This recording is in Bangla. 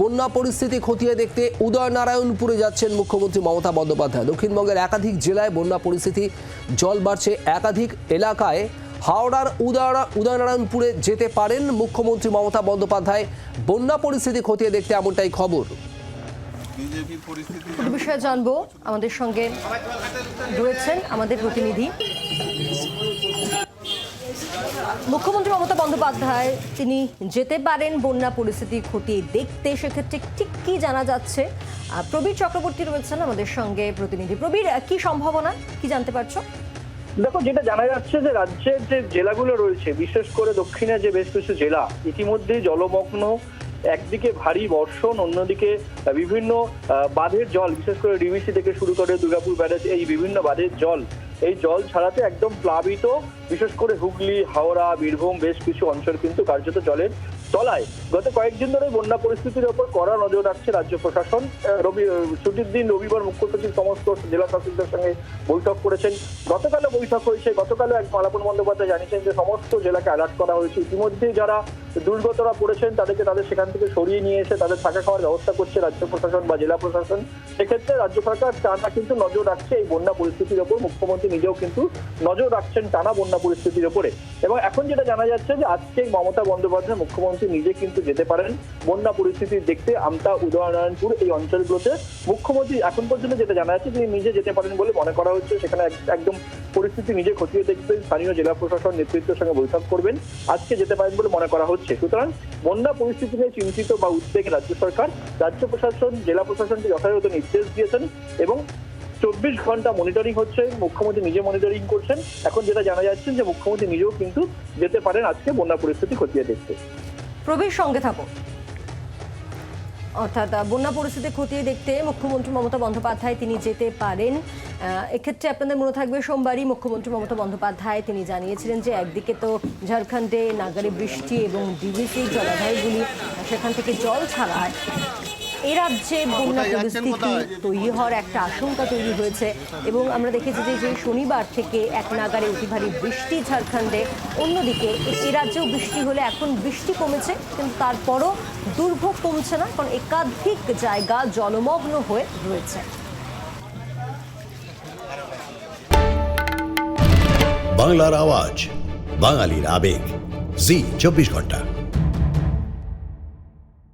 বন্যা পরিস্থিতি খতিয়ে দেখতে উদয়নারায়ণপুরে যাচ্ছেন মুখ্যমন্ত্রী মমতা বন্দ্যোপাধ্যায়। দক্ষিণবঙ্গের একাধিক জেলায় বন্যা পরিস্থিতি জল বাড়ছে একাধিক এলাকায়। হাওড়ার উদয়না উদয়নারায়ণপুরে যেতে পারেন মুখ্যমন্ত্রী মমতা বন্দ্যোপাধ্যায়। বন্যা পরিস্থিতি খতিয়ে দেখতে এমনটাই খবর। বিষয়ে জানব আমাদের সঙ্গে রয়েছেন আমাদের প্রতিনিধি। মুখ্যমন্ত্রী মমতা বন্দ্যোপাধ্যায়, তিনি যেতে পারেন বন্যা পরিস্থিতি খতিয়ে দেখতে, সেক্ষেত্রে ঠিক কি জানা যাচ্ছে? প্রবীর চক্রবর্তী রয়েছেন আমাদের সঙ্গে প্রতিনিধি। প্রবীর কি সম্ভাবনা? কি জানতে পারছ? দেখো, যেটা জানা যাচ্ছে যে রাজ্যের যে জেলাগুলো রয়েছে, বিশেষ করে দক্ষিণে যে বেশ কিছু জেলা ইতিমধ্যেই জলমগ্ন, একদিকে ভারী বর্ষণ, অন্যদিকে বিভিন্ন বাঁধের জল, বিশেষ করে ডিবিসি থেকে শুরু করে দুর্গাপুর, ব্যারেজ, এই বিভিন্ন বাঁধের জল এই জল ছাড়াতে একদম প্লাবিত, বিশেষ করে হুগলি, হাওড়া, বীরভূম, বেশ কিছু অঞ্চল কিন্তু কার্যত জলের তলায়। গত কয়েকদিন ধরে বন্যা পরিস্থিতির ওপর কড়া নজর রাখছে রাজ্য প্রশাসন। রবি ছুটির দিন রবিবার মুখ্য সচিব সমস্ত জেলা শাসকদের সঙ্গে বৈঠক করেছেন। গতকালও বৈঠক হয়েছে। গতকালও এক মালাপন বন্দ্যোপাধ্যায় জানিয়েছেন যে সমস্ত জেলাকে অ্যালার্ট করা হয়েছে। ইতিমধ্যে যারা দুর্গতরা পড়েছেন, তাদেরকে তাদের সেখান থেকে সরিয়ে নিয়ে এসে তাদের থাকা খাওয়ার ব্যবস্থা করছে রাজ্য প্রশাসন বা জেলা প্রশাসন। সেক্ষেত্রে রাজ্য সরকার টানা কিন্তু নজর রাখছে এই বন্যা পরিস্থিতির ওপর। মুখ্যমন্ত্রী নিজেও কিন্তু নজর রাখছেন টানা বন্যা পরিস্থিতির ওপরে। এবং এখন যেটা জানা যাচ্ছে যে আজকে মমতা বন্দ্যোপাধ্যায় মুখ্যমন্ত্রী নিজে কিন্তু যেতে পারেন। বন্যা পরিস্থিতি দেখতে আমতা উদয়নারায়ণপুর এই অঞ্চলগুলোতে। মুখ্যমন্ত্রী এখন পর্যন্ত যেটা জানা যাচ্ছে তিনি নিজে যেতে পারেন বলে মনে করা হচ্ছে। সেখানে এক- একদম পরিস্থিতি নিজে খতিয়ে দেখবেন স্থানীয় জেলা প্রশাসন নেতৃত্বের সঙ্গে বৈঠক করবেন। আজকে যেতে পারেন বলে মনে করা হচ্ছে। সুতরাং বন্যা পরিস্থিতি নিয়ে চিন্তিত বা উদ্বেগ রাজ্য সরকার, রাজ্য প্রশাসন, জেলা প্রশাসনকে যথাযথ নির্দেশ দিয়েছেন এবং চব্বিশ ঘণ্টা মনিটরিং হচ্ছে। মুখ্যমন্ত্রী নিজে মনিটরিং করছেন। এখন যেটা জানা যাচ্ছে যে মুখ্যমন্ত্রী নিজেও কিন্তু যেতে পারেন আজকে বন্যা পরিস্থিতি খতিয়ে দেখতে। প্রবীর সঙ্গে থাকো। অর্থাৎ বন্যা পরিস্থিতি খতিয়ে দেখতে মুখ্যমন্ত্রী মমতা বন্দ্যোপাধ্যায় তিনি যেতে পারেন। এক্ষেত্রে আপনাদের মনে থাকবে, সোমবারই মুখ্যমন্ত্রী মমতা বন্দ্যোপাধ্যায় তিনি জানিয়েছিলেন যে একদিকে তো ঝাড়খণ্ডে নাগারে বৃষ্টি এবং ডিভিসি জলাধারগুলি, সেখান থেকে জল ছাড়ায় এ রাজ্যে বন্যা পরিস্থিতি তৈরি হওয়ার একটা আশঙ্কা তৈরি হয়েছে এবং আমরা দেখেছি যে যে শনিবার থেকে এক নাগারে অতি ভারী বৃষ্টি ঝাড়খণ্ডে অন্যদিকে এ রাজ্যেও বৃষ্টি হলে এখন বৃষ্টি কমেছে কিন্তু তারপরও দুর্ভোগ কমছে না কারণ একাধিক জায়গা জলমগ্ন হয়ে রয়েছে। বাংলার আওয়াজ বাঙালির আবেগ। জি চব্বিশ ঘণ্টা।